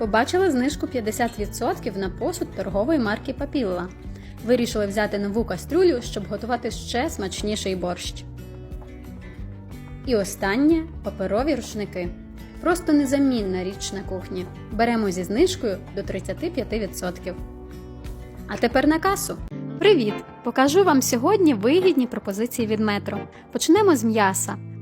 Побачили знижку 50% на посуд торгової марки Папілла. Вирішили взяти нову кастрюлю, щоб готувати ще смачніший борщ. І останнє паперові рушники. Просто незамінна річ на кухні. Беремо зі знижкою до 35%. А тепер на касу. Привіт! Покажу вам сьогодні вигідні пропозиції від метро. Почнемо з м'яса.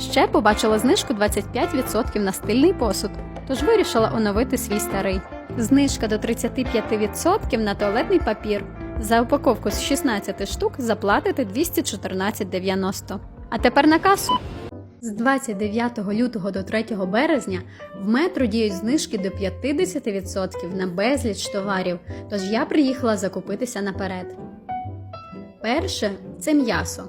Ще побачила знижку 25% на стильний посуд, тож вирішила оновити свій старий. Знижка до 35% на туалетний папір. За упаковку з 16 штук заплатите 214,90. А тепер на касу. З 29 лютого до 3 березня в метро діють знижки до 50% на безліч товарів, тож я приїхала закупитися наперед. Перше це м'ясо.